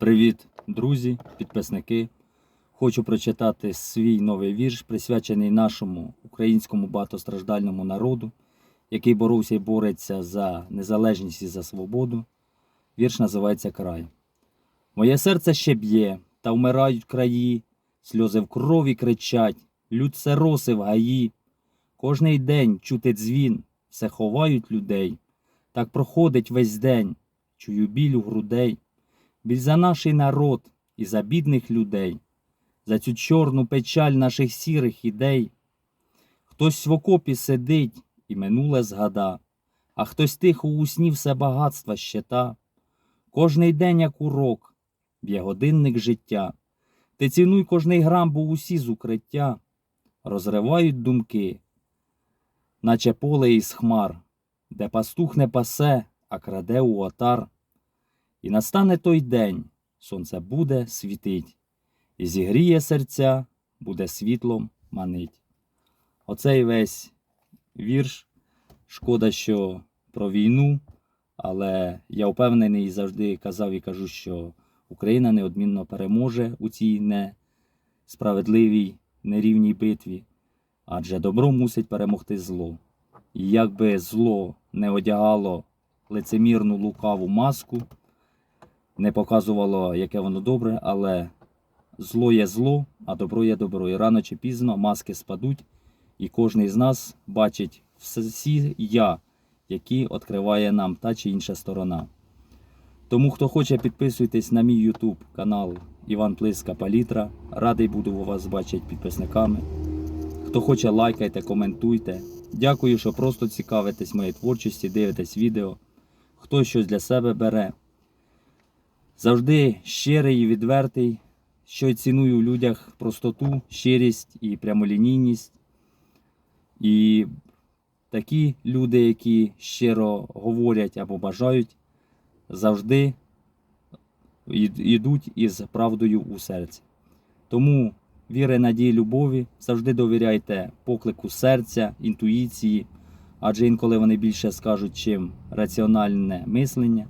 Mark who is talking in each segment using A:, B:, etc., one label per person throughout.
A: Привіт, друзі, підписники. Хочу прочитати свій новий вірш, присвячений нашому українському багатостраждальному народу, який боровся і бореться за незалежність і за свободу. Вірш називається Край. Моє серце ще б'є, та вмирають краї, сльози в крові кричать, люд роси в гаї. Кожний день чути дзвін, все ховають людей. Так проходить весь день, чую біль у грудей. Біль за наш народ і за бідних людей, за цю чорну печаль наших сірих ідей. Хтось в окопі сидить і минуле згада, а хтось тихо у сні все багатства щета. Кожний день як урок, б'є годинник життя. Ти цінуй кожний грам, бо усі з укриття розривають думки, наче поле із хмар, де пастух не пасе, а краде у отар. І настане той день, сонце буде світить, і зігріє серця, буде світлом манить. Оцей весь вірш. Шкода, що про війну, але я впевнений і завжди казав і кажу, що Україна неодмінно переможе у цій несправедливій, нерівній битві, адже добро мусить перемогти зло. І якби зло не одягало лицемірну лукаву маску, не показувало, яке воно добре, але зло є зло, а добро є добро. І рано чи пізно маски спадуть, і кожен з нас бачить всі я, які відкриває нам та чи інша сторона. Тому, хто хоче, підписуйтесь на мій YouTube канал Іван Плиска Палітра. Радий буду вас бачити підписниками. Хто хоче, лайкайте, коментуйте. Дякую, що просто цікавитесь моєю творчості, дивитесь відео. Хто щось для себе бере. Завжди щирий і відвертий, що ціную в людях простоту, щирість і прямолінійність. І такі люди, які щиро говорять або бажають, завжди йдуть із правдою у серці. Тому віри, надії, любові завжди довіряйте поклику серця, інтуїції, адже інколи вони більше скажуть, чим раціональне мислення.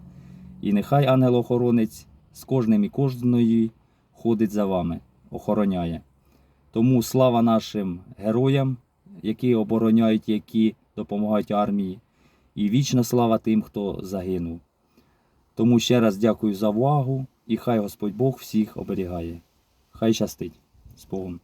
A: І нехай ангел-охоронець з кожним і кожної ходить за вами, охороняє. Тому слава нашим героям, які обороняють, які допомагають армії, і вічна слава тим, хто загинув. Тому ще раз дякую за увагу і хай Господь Бог всіх оберігає. Хай щастить. З Богом.